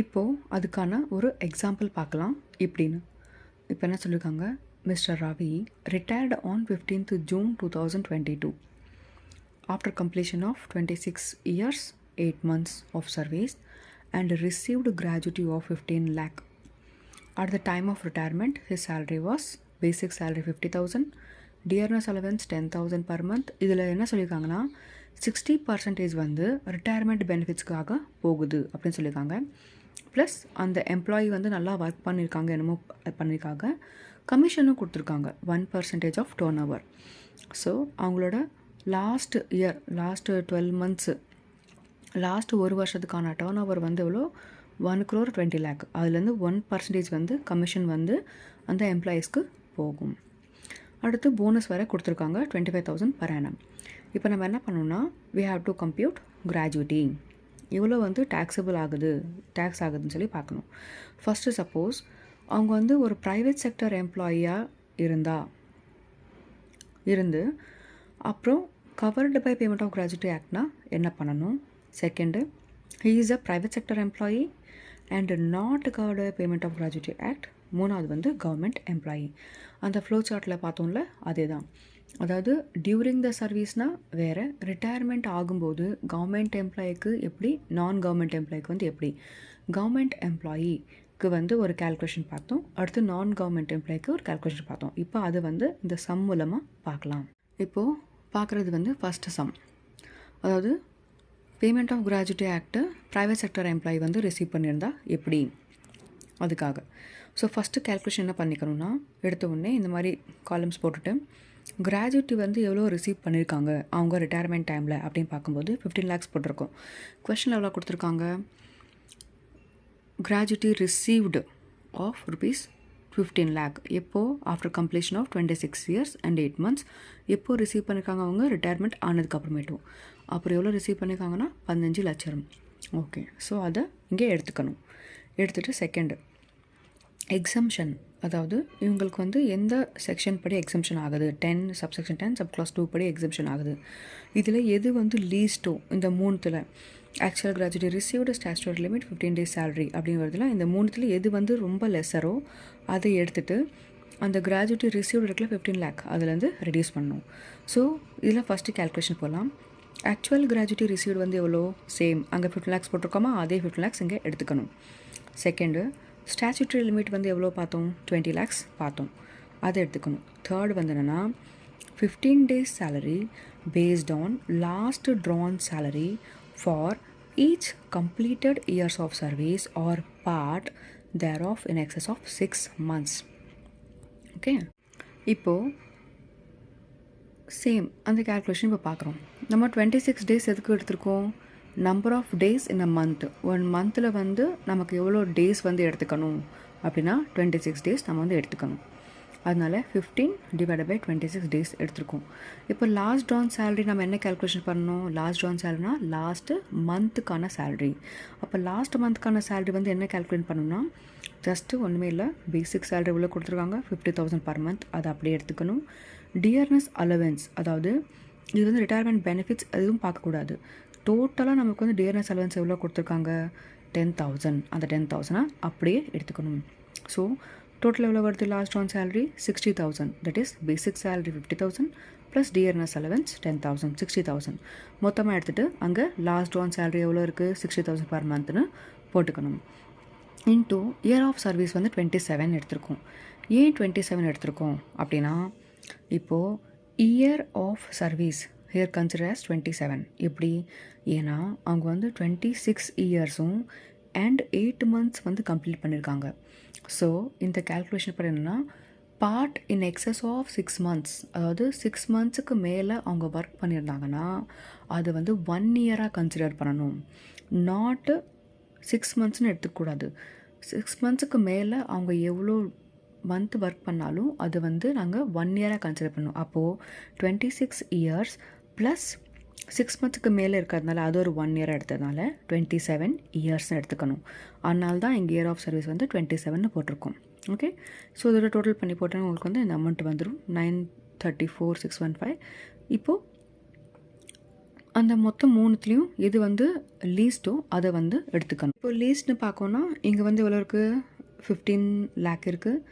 இப்போது அதுக்கான ஒரு எக்ஸாம்பிள் பார்க்கலாம். இப்படின்னு இப்போ என்ன சொல்லியிருக்காங்க mister Ravi retired on fifteenth June two thousand twenty two after completion of twenty six years eight months of service and received gratuity of fifteen lakh at the time of retirement his salary was basic salary fifty thousand dearness allowance ten thousand per month இதில் என்ன சொல்லியிருக்காங்கன்னா sixty percentage வந்து retirement பெனிஃபிட்ஸ்க்காக போகுது அப்படின்னு சொல்லியிருக்காங்க plus அந்த employee வந்து நல்லா ஒர்க் பண்ணியிருக்காங்க என்னமோ பண்ணியிருக்காங்க கமிஷனும் கொடுத்துருக்காங்க. One percentage of turnover so அவங்களோட last year last twelve months last ஒரு வருஷத்துக்கான டேர்ன் ஓவர் வந்து எவ்வளோ? ஒன் க்ரோர் டுவெண்ட்டி லேக் அதுலேருந்து ஒன் பர்சன்டேஜ் வந்து கமிஷன் வந்து அந்த எம்ப்ளாயீஸ்க்கு போகும். அடுத்து போனஸ் வேறு கொடுத்துருக்காங்க twenty five thousand per annum இப்போ நம்ம என்ன பண்ணோம்னா we have to compute gratuity எவ்வளோ வந்து டேக்ஸபிள் ஆகுது டேக்ஸ் ஆகுதுன்னு சொல்லி பார்க்கணும். ஃபஸ்ட்டு சப்போஸ் அவங்க வந்து ஒரு ப்ரைவேட் செக்டர் எம்ப்ளாயியாக இருந்தா இருந்து அப்புறம் covered by payment of gratuity ஆக்ட்னா என்ன பண்ணணும்? Second he is a private sector employee and not covered payment of gratuity act மூணாவது வந்து கவர்மெண்ட் எம்ப்ளாயி அந்த ஃப்ளோ சார்ட்டில் பார்த்தோம்ல அதே தான் அதாவது டியூரிங் த சர்வீஸ்னால் வேறு ரிட்டையர்மெண்ட் ஆகும்போது கவர்மெண்ட் எம்ப்ளாய்க்கு எப்படி நான் கவர்மெண்ட் எம்ப்ளாய்க்கு வந்து எப்படி? கவர்மெண்ட் எம்ப்ளாயிக்கு வந்து ஒரு கால்குலேஷன் பார்த்தோம். அடுத்து நான் கவர்மெண்ட் எம்ப்ளாய்க்கு ஒரு கேல்குலேஷன் பார்த்தோம். இப்போ அது வந்து இந்த சம் மூலமாக பார்க்கலாம். இப்போது பார்க்குறது வந்து ஃபஸ்ட்டு சம் அதாவது payment of gratuity act private sector employee வந்து ரிசீவ் பண்ணியிருந்தா எப்படி? அதுக்காக. ஸோ ஃபஸ்ட்டு கேல்குலேஷன் என்ன பண்ணிக்கணும்னா எடுத்த உடனே இந்த மாதிரி காலம்ஸ் போட்டுட்டு கிராஜுவிட்டி வந்து எவ்வளோ ரிசீவ் பண்ணியிருக்காங்க அவங்க ரிட்டையர்மெண்ட் டைமில் அப்படின்னு பார்க்கும்போது ஃபிஃப்டீன் லேக்ஸ் போட்டிருக்கோம். கொஷனில் எவ்வளோ கொடுத்துருக்காங்க. Gratuity received of rupees fifteen lakh எப்போ? After completion of twenty six years and eight months எப்போது ரிசீவ் பண்ணியிருக்காங்க அவங்க? ரிட்டையர்மெண்ட் ஆனதுக்கு அப்புறமேட்டும் அப்புறம் எவ்வளோ ரிசீவ் பண்ணியிருக்காங்கன்னா பதினஞ்சு லட்சம். ஓகே ஸோ அதை இங்கே எடுத்துக்கணும். எடுத்துகிட்டு செகண்டு எக்ஸம்ஷன் அதாவது இவங்களுக்கு வந்து எந்த செக்ஷன் படி எக்ஸம்ஷன் ஆகுது? Ten subsection ten sub clause two படி எக்ஸம்ஷன் ஆகுது. இதில் எது வந்து லீஸ்ட்டோ இந்த மூணுத்தில். Actual gratuity received statutory limit fifteen days salary அப்படிங்கிறதுல இந்த மூணுத்தில் எது வந்து ரொம்ப லெஸ்ஸரோ அதை எடுத்துகிட்டு அந்த கிராஜுவேட்டி ரிசீவ்டு இருக்கல ஃபிஃப்டீன் லேக் அதுலேருந்து ரெடியூஸ் பண்ணணும் ஸோ இதில் ஃபஸ்ட்டு கால்குலேஷன் போகலாம் ஆக்சுவல் கிராஜுவேட்டி ரிசீவ்டு வந்து எவ்வளோ? சேம் அங்கே ஃபிஃப்டின் லேக்ஸ் போட்டிருக்கோமா? அதே ஃபிஃப்டின் லேக்ஸ் இங்கே எடுத்துக்கணும். செகண்டு ஸ்டாச்சுட்ரி லிமிட் வந்து எவ்வளோ பார்த்தோம்? டுவெண்ட்டி லேக்ஸ் பார்த்தோம். அதை எடுத்துக்கணும். தேர்ட் வந்து என்னென்னா fifteen days salary based on last drawn salary for each completed years of service or part thereof in excess of six months okay இப்போது சேம் அந்த கால்குலேஷன் இப்போ பார்க்குறோம். நம்ம டுவெண்ட்டி சிக்ஸ் டேஸ் எதுக்கு எடுத்திருக்கோம்? Number of days in a month one மந்தில் வந்து நமக்கு எவ்வளோ டேஸ் வந்து எடுத்துக்கணும்? அப்படின்னா டுவெண்ட்டி சிக்ஸ் டேஸ் நம்ம வந்து எடுத்துக்கணும். அதனால fifteen divide by twenty six days எடுத்துருக்கோம். இப்போ லாஸ்ட் ட்ரான் சேலரி நம்ம என்ன கால்குலேஷன் பண்ணணும்? லாஸ்ட் ட்ரான் சேலரினா லாஸ்ட்டு மந்த்துக்கான சேலரி அப்போ லாஸ்ட் மந்த்துக்கான சேலரி வந்து என்ன கால்குலேட் பண்ணணும்னா ஜஸ்ட்டு ஒன்றுமே இல்லை பேசிக் சேலரி உள்ள கொடுத்துருக்காங்க ஃபிஃப்டி தௌசண்ட் பர் மந்த் அதை அப்படியே எடுத்துக்கணும். டியர்னஸ் அலவன்ஸ் அதாவது இது வந்து ரிட்டையர்மெண்ட் பெனிஃபிட்ஸ் எதுவும் பார்க்கக்கூடாது. டோட்டலாக நமக்கு வந்து டியர்னஸ் அலவன்ஸ் எவ்வளோ கொடுத்துருக்காங்க? டென் தௌசண்ட் அந்த டென் தௌசண்டாக அப்படியே எடுத்துக்கணும். ஸோ டோட்டல் எவ்வளோ வருது last on salary sixty thousand that is basic salary fifty thousand plus dearness allowance ten thousand sixty thousand மொத்தமாக எடுத்துகிட்டு அங்கே லாஸ்ட் ஆன் சேலரி எவ்வளோ இருக்குது சிக்ஸ்டி தௌசண்ட் பர் மந்த்னு போட்டுக்கணும். இன்ட்டு இயர் ஆஃப் சர்வீஸ் வந்து டுவெண்ட்டி செவன் எடுத்திருக்கோம். ஏன் டுவெண்ட்டி செவன் எடுத்திருக்கோம் அப்படின்னா இப்போது year of service here consider as twenty seven எப்படி? ஏன்னா அவங்க வந்து டுவெண்ட்டி சிக்ஸ் இயர்ஸும் அண்ட் எயிட் மந்த்ஸ் வந்து கம்ப்ளீட் பண்ணியிருக்காங்க ஸோ இந்த கால்குலேஷன் படி என்னென்னா part in excess of six months அதாவது சிக்ஸ் மந்த்ஸுக்கு மேலே அவங்க ஒர்க் பண்ணியிருந்தாங்கன்னா அது வந்து ஒன் இயராக கன்சிடர் பண்ணணும். நாட்டு சிக்ஸ் மந்த்ஸ்னு எடுத்துக்கூடாது சிக்ஸ் மந்த்ஸுக்கு மேலே அவங்க எவ்வளோ மந்த் ஒர்க் பண்ணாலும் அது வந்து நாங்கள் ஒன் இயராக கன்சிடர் பண்ணோம் அப்போது twenty six years plus six மந்த்துக்கு மேலே இருக்கிறதுனால அது ஒரு ஒன் இயர் எடுத்ததுனால டுவெண்ட்டி செவன் இயர்ஸ்னு எடுத்துக்கணும். அதனால தான் எங்கள் இயர் ஆஃப் சர்வீஸ் வந்து டுவெண்ட்டி செவன் போட்டிருக்கோம். ஓகே ஸோ இதோட டோட்டல் பண்ணி போட்டால் உங்களுக்கு வந்து இந்த அமௌண்ட் வந்துடும் nine thirty four six one five இப்போது அந்த மொத்தம் மூணுத்துலேயும் எது வந்து லீஸ்ட்டோ அதை வந்து எடுத்துக்கணும். இப்போ லீஸ்ட்னு பார்க்கோன்னா இங்கே வந்து எவ்வளோ இருக்குது ஃபிஃப்டீன் லேக் இருக்குது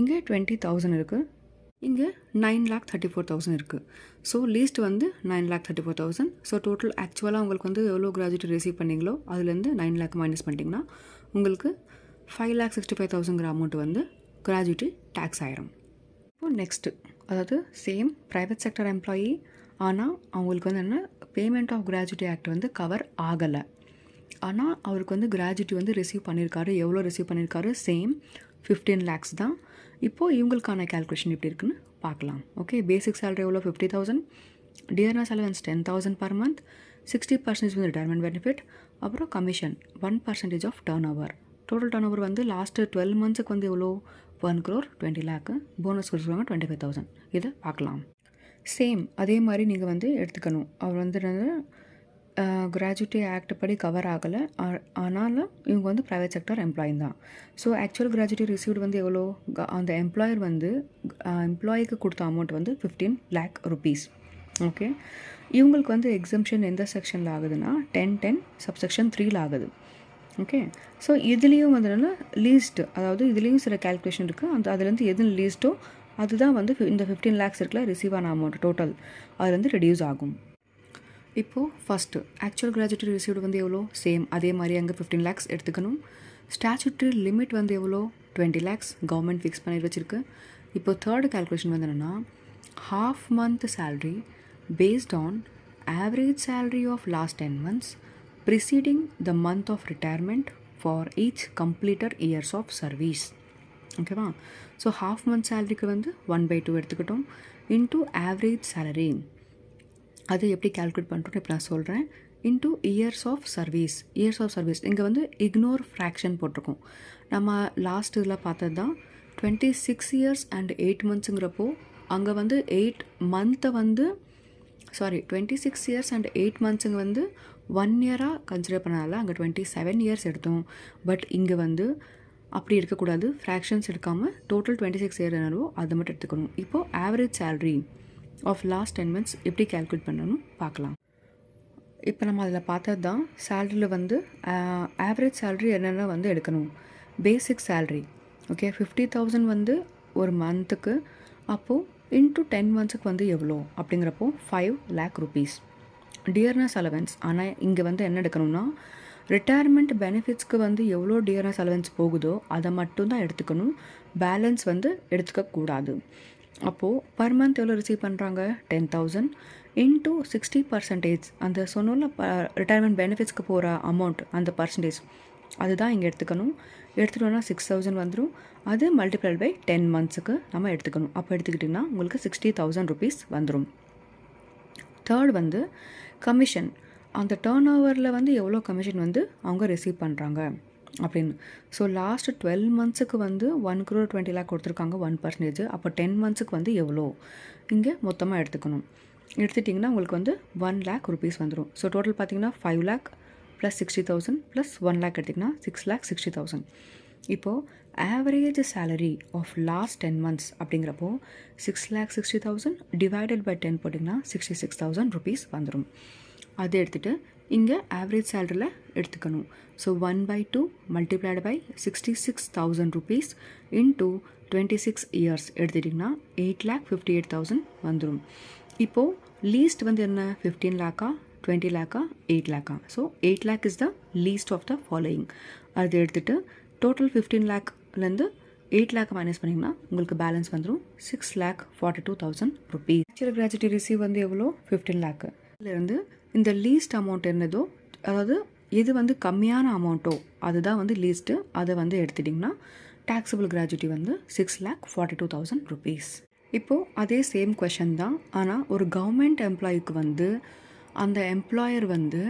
இங்கே டுவெண்ட்டி தௌசண்ட் இருக்குது இங்கே nine lakh thirty four thousand இருக்குது ஸோ லீஸ்ட் வந்து nine lakh thirty four thousand so total ஆக்சுவலாக உங்களுக்கு வந்து எவ்வளோ கிராஜுவேட் ரிசீவ் பண்ணீங்களோ அதுலேருந்து நைன் லேக் மைனஸ் பண்ணிட்டீங்கன்னா உங்களுக்கு ஃபைவ் லேக் சிக்ஸ்டி ஃபைவ் தௌசண்ட்ங்கிற அமௌண்ட் வந்து கிராஜுவேட்டி டேக்ஸ் ஆயிரும். இப்போ நெக்ஸ்ட்டு அதாவது சேம் ப்ரைவேட் செக்டர் எம்ப்ளாயி ஆனால் அவங்களுக்கு வந்து என்ன பேமெண்ட் ஆஃப் கிராஜுவிட்டி ஆக்ட் வந்து கவர் ஆகலை. ஆனால் அவருக்கு வந்து கிராஜுவிட்டி வந்து ரிசீவ் பண்ணியிருக்காரு எவ்வளோ ரிசீவ் பண்ணியிருக்காரு சேம் ஃபிஃப்டீன் லேக்ஸ் தான். இப்போது இவங்களுக்கான கேல்குலேஷன் எப்படி இருக்குன்னு பார்க்கலாம். ஓகே பேசிக் சேலரி எவ்வளோ fifty thousand dearness allowance ten thousand per month sixty percentage வந்து ரிட்டைர்மெண்ட் பெனிஃபிட் அப்புறம் commission one percentage of turn over total turn over வந்து லாஸ்ட்டு டுவெல் மந்த்ஸுக்கு வந்து எவ்வளோ one crore twenty lakh bonus கொடுத்துருவாங்க twenty five thousand இதை பார்க்கலாம். Same அதே மாதிரி நீங்கள் வந்து எடுத்துக்கணும். அவர் வந்து கிராஜுவிட்டி ஆக்ட் படி கவர் ஆகலை. ஆனாலும் இவங்க வந்து ப்ரைவேட் செக்டர் எம்ப்ளாயி தான். ஸோ ஆக்சுவல் கிராஜுவிட்டி ரிசீவ்டு வந்து எவ்வளோ? அந்த எம்ப்ளாயர் வந்து எம்ப்ளாயிக்கு கொடுத்த அமௌண்ட் வந்து ஃபிஃப்டீன் லேக் ருபீஸ் ஓகே இவங்களுக்கு வந்து எக்ஸம்ஷன் எந்த செக்ஷனில் ஆகுதுன்னா டென் டென் சப்செக்ஷன் த்ரீல ஆகுது. ஓகே ஸோ இதுலேயும் வந்து என்னென்னா லீஸ்ட்டு அதாவது இதுலேயும் சில கேல்குலேஷன் இருக்குது அந்த அதுலேருந்து எது லீஸ்ட்டோ அதுதான் வந்து இந்த ஃபிஃப்டீன் லேக்ஸ் இருக்குல்ல ரிசீவ் ஆன அமௌண்ட் டோட்டல் அதுலேருந்து ரெடியூஸ் ஆகும். இப்போது ஃபஸ்ட்டு ஆக்சுவல் கிராஜுவேட் ரிசீவ்டு வந்து எவ்வளோ? சேம் அதே மாதிரி அங்கே ஃபிஃப்டீன் லேக்ஸ் எடுத்துக்கணும். ஸ்டாச்சுட்ரி லிமிட் வந்து எவ்வளோ? டுவெண்ட்டி லேக்ஸ் கவர்மெண்ட் ஃபிக்ஸ் பண்ணி வச்சுருக்கு. இப்போ தேர்டு கால்குலேஷன் வந்து என்னென்னா half month salary based on average salary of last ten months preceding the month of retirement for each completed years of service ஓகேவா ஸோ ஹாஃப் மந்த் சேலரிக்கு வந்து ஒன் பை டூ எடுத்துக்கிட்டோம். Into average salary அது எப்படி calculate பண்ணுறோன்னு இப்போ நான் சொல்கிறேன் into years of service years of service இங்கே வந்து இக்னோர் ஃப்ராக்ஷன் போட்டிருக்கோம். நம்ம லாஸ்ட் இதில் பார்த்தது தான் twenty six years and eight மந்த்ஸுங்கிறப்போ அங்கே வந்து எயிட் மந்த்தை வந்து sorry twenty six years and eight மந்த்ஸுங்க வந்து ஒன் இயராக கன்சிடர் பண்ணால அங்கே டுவெண்ட்டி செவன் இயர்ஸ் எடுத்தோம். பட் இங்கே வந்து அப்படி இருக்கக்கூடாது. ஃப்ராக்ஷன்ஸ் எடுக்காமல் டோட்டல் டுவெண்ட்டி சிக்ஸ் இயர் என்னவோ அதை மட்டும் எடுத்துக்கணும். இப்போது average salary of last ten months எப்படி கேல்குலேட் பண்ணணும் பார்க்கலாம். இப்போ நம்ம அதில் பார்த்தது தான் சேலரியில் வந்து ஆவரேஜ் சேலரி என்னென்ன வந்து எடுக்கணும்? Basic salary okay fifty thousand வந்து ஒரு மந்த்துக்கு அப்போது இன்ட்டு டென் மந்த்ஸுக்கு வந்து எவ்வளோ? அப்படிங்கிறப்போ five lakh rupees dearness allowance ஆனால் இங்கே வந்து என்ன எடுக்கணும்னா ரிட்டையர்மெண்ட் பெனிஃபிட்ஸ்க்கு வந்து எவ்வளோ டியர்னஸ் அலவன்ஸ் போகுதோ அதை மட்டும்தான் எடுத்துக்கணும். பேலன்ஸ் வந்து எடுத்துக்கக்கூடாது. அப்போது பர் மந்த் எவ்வளோ ரிசீவ் பண்ணுறாங்க ten thousand into sixty percentage அந்த சொன்னோம்ல ப ரிட்டைர்மெண்ட் பெனிஃபிட்ஸ்க்கு போகிற அமௌண்ட் அந்த பர்சன்டேஜ் அதுதான் இங்கே எடுத்துக்கணும். எடுத்துட்டோன்னா சிக்ஸ் தௌசண்ட் வந்துடும் அது மல்டிப்ளைட் பை டென் மந்த்ஸுக்கு நம்ம எடுத்துக்கணும். அப்போ எடுத்துக்கிட்டிங்கன்னா உங்களுக்கு சிக்ஸ்டி தௌசண்ட் ருபீஸ் வந்துடும் தேர்ட் வந்து கமிஷன் அந்த டேர்ன் ஓவரில் வந்து எவ்வளோ கமிஷன் வந்து அவங்க ரிசீவ் பண்ணுறாங்க அப்படின்னு. ஸோ லாஸ்ட் டுவெல் மந்த்ஸுக்கு வந்து ஒன் க்ரோர் டுவெண்ட்டி லேக் கொடுத்துருக்காங்க ஒன் பர்சன்டேஜ் அப்போ டென் மந்த்ஸுக்கு வந்து எவ்வளோ? இங்கே மொத்தமாக எடுத்துக்கணும். எடுத்துட்டிங்கன்னா உங்களுக்கு வந்து ஒன் லேக் ருபீஸ் வந்துடும் ஸோ டோட்டல் பார்த்தீங்கன்னா five lakh plus sixty thousand plus one lakh எடுத்திங்கன்னா சிக்ஸ் லேக் சிக்ஸ்டி தௌசண்ட் இப்போது average salary of last ten months அப்படிங்கிறப்போ six lakh sixty thousand divided by ten போட்டிங்கன்னா சிக்ஸ்டி சிக்ஸ் தௌசண்ட் ருபீஸ் வந்துடும் அது எடுத்துகிட்டு இங்கே ஆவரேஜ் சேலரியில் எடுத்துக்கணும். So one by two multiplied by sixty six thousand rupees into twenty six years எடுத்துட்டிங்கன்னா eight lakh fifty eight thousand வந்துடும் இப்போது லீஸ்ட் வந்து என்ன ஃபிஃப்டீன் லேக்கா டுவெண்ட்டி லேக்கா eight லேக்கா so eight lakh is the least of the following அது எடுத்துகிட்டு total fifteen லேக்லேருந்து எயிட் லேக் மைனஸ் பண்ணிங்கன்னா உங்களுக்கு பேலன்ஸ் வந்துடும் six lakh forty two thousand rupees actual gratuity receive வந்து எவ்வளோ? ஃபிஃப்டீன் லேக்கு இதுலேருந்து இந்த லீஸ்ட் அமௌண்ட் என்னதோ அதாவது எது வந்து கம்மியான அமௌண்ட்டோ அதுதான் வந்து லீஸ்ட்டு அதை வந்து எடுத்துட்டிங்கன்னா டேக்ஸபிள் கிராஜுவிட்டி வந்து six lakh forty two thousand rupees இப்போது அதே சேம் கொஷன் தான். ஆனால் ஒரு கவர்மெண்ட் எம்ப்ளாயிக்கு வந்து அந்த எம்ப்ளாயர் வந்து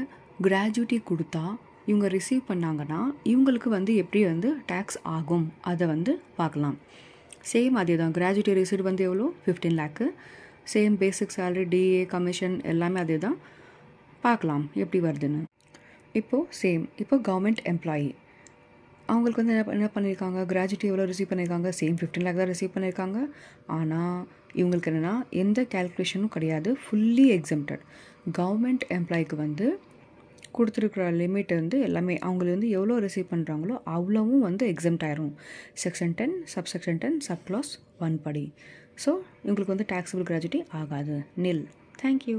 கிராஜுவிட்டி கொடுத்தா இவங்க ரிசீவ் பண்ணாங்கன்னா இவங்களுக்கு வந்து எப்படி வந்து டேக்ஸ் ஆகும்? அதை வந்து பார்க்கலாம். சேம் அதே தான். கிராஜுவிட்டி ரிசீவ் வந்து எவ்வளோ? Fifteen lakh same basic salary DA commission எல்லாமே அதே தான். பார்க்கலாம் எப்படி வருதுன்னு. இப்போது சேம் இப்போ கவர்மெண்ட் எம்ப்ளாயி அவங்களுக்கு வந்து என்ன என்ன பண்ணியிருக்காங்க கிராஜுவிட்டி எவ்வளோ ரிசீவ் பண்ணியிருக்காங்க சேம் ஃபிஃப்டீன் லேக் தான் ரிசீவ் பண்ணியிருக்காங்க ஆனால் இவங்களுக்கு என்னென்னா எந்த கேல்குலேஷனும் கிடையாது. ஃபுல்லி எக்ஸம்டட் கவர்மெண்ட் எம்ப்ளாய்க்கு வந்து கொடுத்துருக்குற லிமிட் வந்து எல்லாமே அவங்கள வந்து எவ்வளோ ரிசீவ் பண்ணுறாங்களோ அவ்வளவும் வந்து எக்ஸம்ட் ஆயிரும். Section ten sub section ten sub clause one படி. ஸோ இவங்களுக்கு வந்து டேக்ஸபிள் கிராஜுவிட்டி ஆகாது. நில் தேங்க்யூ